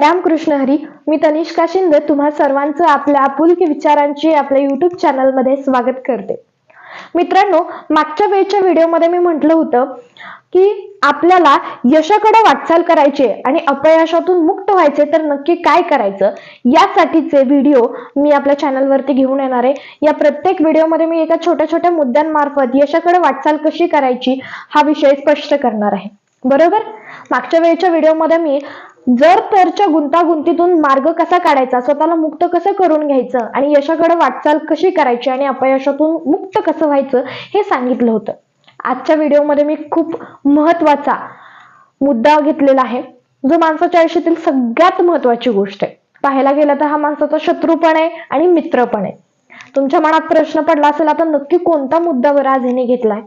रामकृष्ण हरी मी तनिष्का शिंदे तुम्हा सर्वांचं आपल्या आपुलकी विचारांची आपल्या युट्यूब चॅनलमध्ये स्वागत करते. मित्रांनो मागच्या वेळच्या व्हिडिओमध्ये मी म्हटलं होतं की आपल्याला यशाकडे वाटचाल करायचे आणि अपयशातून मुक्त व्हायचे तर नक्की काय करायचं? यासाठीचे व्हिडिओ मी आपल्या चॅनलवरती घेऊन येणार आहे. या प्रत्येक व्हिडिओमध्ये मी एका छोट्या छोट्या मुद्द्यांमार्फत यशाकडे वाटचाल कशी करायची हा विषय स्पष्ट करणार आहे. बरोबर? मागच्या वेळेच्या व्हिडिओमध्ये मी जर तरच्या गुंतागुंतीतून मार्ग कसा काढायचा स्वतःला मुक्त कसं करून घ्यायचं आणि यशाकडे वाटचाल कशी करायची आणि अपयशातून मुक्त कसं व्हायचं हे सांगितलं होतं. आजच्या व्हिडिओमध्ये मी खूप महत्त्वाचा मुद्दा घेतलेला आहे जो माणसाच्या आयुष्यातील सगळ्यात महत्वाची गोष्ट आहे. पाहायला गेलं तर हा माणसाचा शत्रू पण आहे आणि मित्र पण आहे. तुमच्या मनात प्रश्न पडला असेल आता नक्की कोणता मुद्दा आज हिने घेतलाय?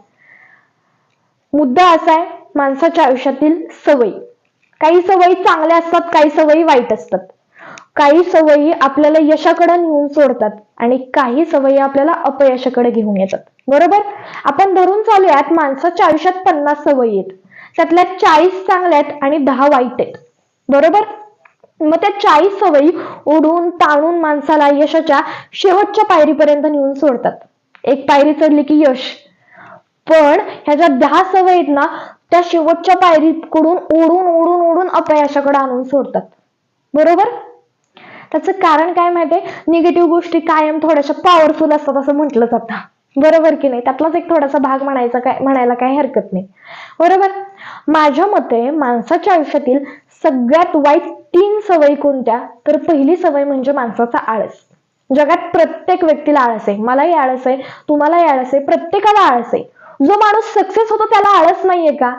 मुद्दा असा आहे माणसाच्या आयुष्यातील सवयी. काही सवयी चांगल्या असतात काही सवयी वाईट असतात. काही सवयी आपल्याला यशाकडे नेऊन सोडतात आणि काही सवयी आपल्याला अपयशाकडे घेऊन येतात. बरोबर? आपण धरून चालूयात माणसाच्या आयुष्यात पन्नास सवयी आहेत. त्यातल्या चाळीस चांगल्या आहेत आणि दहा वाईट आहेत. बरोबर? मग त्या चाळीस सवयी ओढून ताणून माणसाला यशाच्या शेवटच्या पायरीपर्यंत नेऊन सोडतात. एक पायरी चढली की यश. पण ह्याच्या दहा सवयी आहेत ना त्या शेवटच्या पायरीकडून ओढून ओढून ओढून अपयशाकडे आणून सोडतात. बरोबर? त्याचं कारण काय माहितीये निगेटिव्ह गोष्टी कायम थोड्याशा पॉवरफुल असतात असं म्हटलं जातं. बरोबर की नाही? त्यातलाच एक थोडासा भाग म्हणायचा काय म्हणायला काही हरकत नाही. बरोबर? माझ्या मते माणसाच्या आयुष्यातील सगळ्यात वाईट तीन सवयी कोणत्या? तर पहिली सवय म्हणजे माणसाचा आळस. जगात प्रत्येक व्यक्तीला आळस आहे. मलाही आळस आहे. तुम्हालाही आळस आहे. प्रत्येकाला आळस आहे. जो माणूस सक्सेस होतो त्याला आळस नाहीये का?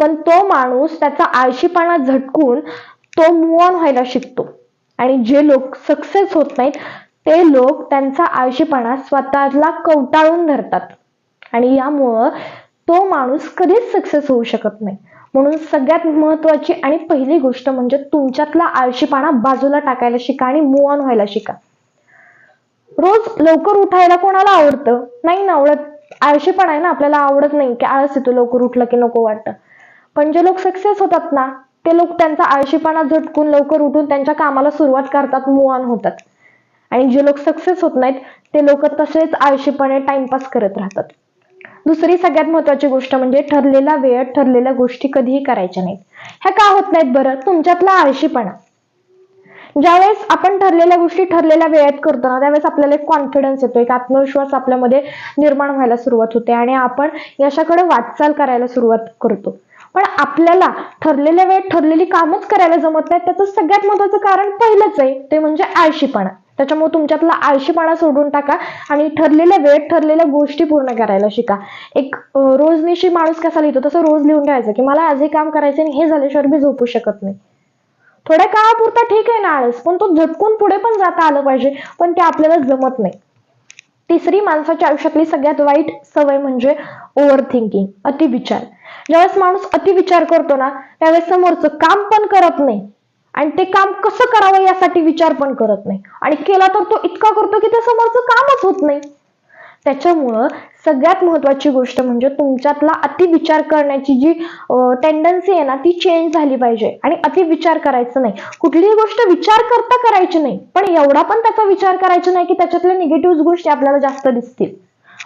पण तो माणूस त्याचा आळशीपणा झटकून तो मूव ऑन व्हायला शिकतो. आणि जे लोक सक्सेस होत नाहीत ते लोक त्यांचा आळशीपणा स्वतःला कवटाळून धरतात. आणि यामुळं तो माणूस कधीच सक्सेस होऊ शकत नाही. म्हणून सगळ्यात महत्वाची आणि पहिली गोष्ट म्हणजे तुमच्यातला आळशीपणा बाजूला टाकायला शिका आणि मूव ऑन व्हायला शिका. रोज लवकर उठायला कोणाला आवडतं? नाही ना आवडत. आळशीपणा आहे ना आपल्याला आवडत नाही की आळस येतो लवकर उठलं की नको वाटतं. पण जे लोक सक्सेस होतात ना ते लोक त्यांचा आळशीपणा झटकून लवकर उठून त्यांच्या कामाला सुरुवात करतात मूव होतात. आणि जे लोक सक्सेस होत नाहीत ते लोक तसेच आळशीपणे टाइमपास करत राहतात. दुसरी सगळ्यात महत्वाची गोष्ट म्हणजे ठरलेला वेळ ठरलेल्या गोष्टी कधीही करायच्या नाहीत. ह्या का होत नाहीत बरं? तुमच्यातला आळशीपणा. ज्यावेळेस आपण ठरलेल्या गोष्टी ठरलेल्या वेळेत करतो ना त्यावेळेस आपल्याला एक कॉन्फिडन्स येतो एक आत्मविश्वास आपल्यामध्ये निर्माण व्हायला सुरुवात होते आणि आपण यशाकडे वाटचाल करायला सुरुवात करतो. पण आपल्याला ठरलेल्या वेळेत ठरलेली कामच करायला जमत नाही त्याचं सगळ्यात महत्वाचं कारण पहिलंच आहे ते म्हणजे आळशीपणा. त्याच्यामुळे तुमच्यातला आळशीपणा सोडून टाका आणि ठरलेल्या वेळेत ठरलेल्या गोष्टी पूर्ण करायला शिका. एक रोजनिशी माणूस कसा लिहितो तसं रोज लिहून ठेवायचं की मला आज हे काम करायचं आणि हे झाल्याशिवाय मी झोपू शकत नाही. थोड्या काळापुरता ठीक आहे ना आळस पण तो झटकून पुढे पण जाता आलं पाहिजे पण ते आपल्याला जमत नाही. तिसरी माणसाच्या आयुष्यातली सगळ्यात वाईट सवय म्हणजे ओव्हर थिंकिंग अतिविचार. ज्यावेळेस माणूस अतिविचार करतो ना त्यावेळेस समोरचं काम पण करत नाही. आणि ते काम कसं करावं यासाठी विचार पण करत नाही. आणि केला तर तो इतका करतो की ते समोरचं कामच होत नाही. त्याच्यामुळं सगळ्यात महत्वाची गोष्ट म्हणजे तुमच्यातला अतिविचार करण्याची जी टेंडन्सी आहे ना ती चेंज झाली पाहिजे. आणि अतिविचार करायचं नाही. कुठलीही गोष्ट विचार करता करायची नाही. पण एवढा पण त्याचा विचार करायचा नाही की त्याच्यातल्या निगेटिव्ह गोष्टी आपल्याला जास्त दिसतील.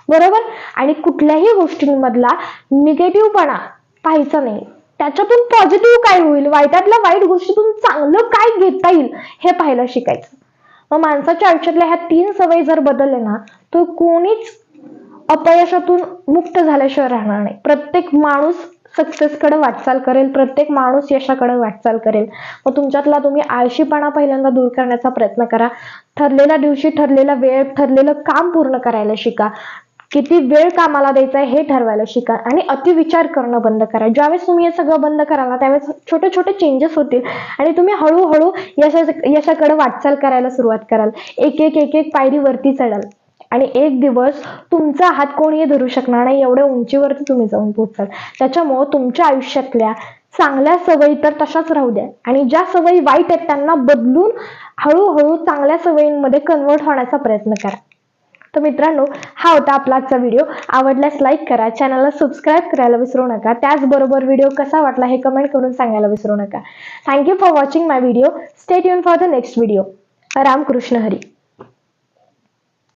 बरोबर? आणि कुठल्याही गोष्टींमधला निगेटिव्हपणा पाहायचा नाही. त्याच्यातून पॉझिटिव्ह काय होईल? वाईटातल्या वाईट गोष्टीतून चांगलं काय घेता येईल? हे पाहायला शिकायचं. मग माणसाच्या आयुष्यातल्या ह्या तीन सवयी जर बदलले ना तर कोणीच अपयशातून मुक्त झाल्याशिवाय राहणार नाही. प्रत्येक माणूस सक्सेसकडे वाटचाल करेल प्रत्येक माणूस यशाकडे वाटचाल करेल. मग तुमच्यातला तुम्ही आळशीपणा पहिल्यांदा दूर करण्याचा प्रयत्न करा. ठरलेल्या दिवशी ठरलेला वेळ ठरलेलं काम पूर्ण करायला शिका. किती वेळ कामाला द्यायचा आहे हे ठरवायला शिका आणि अतिविचार करणं बंद करा. ज्यावेळेस तुम्ही हे सगळं बंद कराल ना त्यावेळेस छोटे छोटे चेंजेस होतील आणि तुम्ही हळूहळू यशा यशाकडे वाटचाल करायला सुरुवात कराल. एक एक एक एक पायरी वरती चढाल आणि एक दिवस तुमचा हात कोणीही धरू शकणार नाही एवढ्या उंचीवरती तुम्ही जाऊन पोहोचाल. त्याच्यामुळं तुमच्या आयुष्यातल्या चांगल्या सवयी तर तशाच राहू द्या आणि ज्या सवयी वाईट आहेत त्यांना बदलून हळूहळू चांगल्या सवयींमध्ये कन्वर्ट होण्याचा प्रयत्न करा. तर मित्रांनो हा होता आपला आजचा व्हिडिओ आवडल्यास लाईक करा चॅनलला सबस्क्राईब करायला विसरू नका. त्याचबरोबर व्हिडिओ कसा वाटला हे कमेंट करून सांगायला विसरू नका. Thank you for watching my video stay युन for the next video Ramkrishna Hari.